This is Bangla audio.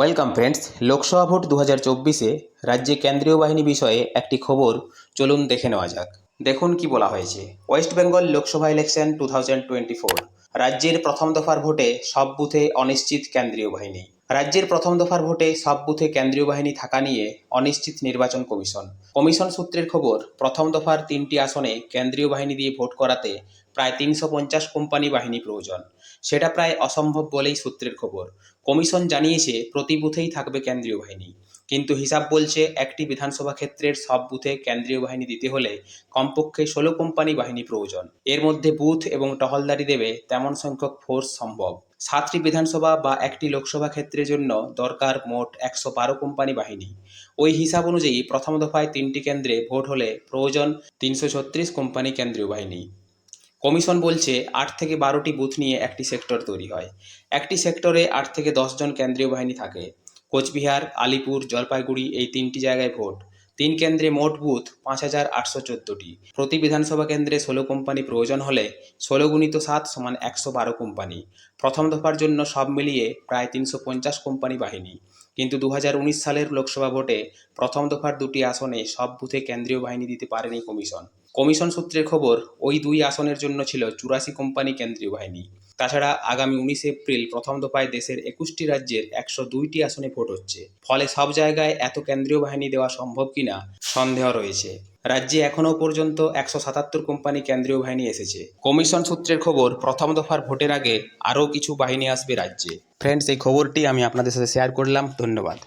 ওয়েলকাম ফ্রেন্ডস লোকসভা ভোট দু হাজার চব্বিশে রাজ্যে কেন্দ্রীয় বাহিনী বিষয়ে একটি খবর চলুন দেখে নেওয়া যাক। দেখুন কি বলা হয়েছে। West Bengal Lok Sabha election two thousand twenty four রাজ্যের প্রথম দফার ভোটে সব বুথে অনিশ্চিত কেন্দ্রীয় বাহিনী। রাজ্যের প্রথম দফার ভোটে সব বুথে কেন্দ্রীয় বাহিনী থাকা নিয়ে অনিশ্চিত নির্বাচন কমিশন। কমিশন সূত্রের খবর, প্রথম দফার তিনটি আসনে কেন্দ্রীয় বাহিনী দিয়ে ভোট করাতে প্রায় তিনশো পঞ্চাশ কোম্পানি বাহিনী প্রয়োজন। সেটা প্রায় অসম্ভব বলেই সূত্রের খবর। কমিশন জানিয়েছে, প্রতি বুথেই থাকবে কেন্দ্রীয় বাহিনী। কিন্তু হিসাব বলছে, একটি বিধানসভা ক্ষেত্রের সব বুথে কেন্দ্রীয় বাহিনী দিতে হলে কমপক্ষে ষোলো কোম্পানি বাহিনী প্রয়োজন। এর মধ্যে বুথ এবং টহলদারি দেবে তেমন সংখ্যক ফোর্স সম্ভব। সাতটি বিধানসভা বা একটি লোকসভা ক্ষেত্রের জন্য দরকার মোট একশো বারো কোম্পানি বাহিনী। ওই হিসাব অনুযায়ী প্রথম দফায় তিনটি কেন্দ্রে ভোট হলে প্রয়োজন তিনশো ছত্রিশ কোম্পানি কেন্দ্রীয় বাহিনী। কমিশন বলছে আট থেকে বারোটি বুথ নিয়ে একটি সেক্টর তৈরি হয়। একটি সেক্টরে আট থেকে দশজন কেন্দ্রীয় বাহিনী থাকে। কোচবিহার, আলিপুর, জলপাইগুড়ি এই তিনটি জায়গায় ভোট। তিন কেন্দ্রে মোট বুথ পাঁচ হাজার আটশো চোদ্দোটি। প্রতি বিধানসভা কেন্দ্রে ষোলো কোম্পানি প্রয়োজন হলে ষোলো গুণিত সাত সমান একশো বারো কোম্পানি। প্রথম দফার জন্য সব মিলিয়ে প্রায় তিনশো পঞ্চাশ কোম্পানি বাহিনী। কিন্তু দু সালের লোকসভা ভোটে প্রথম দফার দুটি আসনে সব বুথে কেন্দ্রীয় বাহিনী দিতে পারেনি কমিশন। কমিশন সূত্রের খবর, ওই দুই আসনের জন্য ছিল চুরাশি কোম্পানি কেন্দ্রীয় বাহিনী। তাছাড়া আগামী উনিশে এপ্রিল প্রথম দফায় দেশের একুশটি রাজ্যের একশো দুইটি আসনে ভোট হচ্ছে। ফলে সব জায়গায় এত কেন্দ্রীয় বাহিনী দেওয়া সম্ভব কিনা সন্দেহ রয়েছে। রাজ্যে এখনও পর্যন্ত একশো সাতাত্তর কোম্পানি কেন্দ্রীয় বাহিনী এসেছে। কমিশন সূত্রের খবর, প্রথম দফার ভোটের আগে আরও কিছু বাহিনী আসবে রাজ্যে। ফ্রেন্ডস এই খবরটি আমি আপনাদের সাথে শেয়ার করলাম। ধন্যবাদ।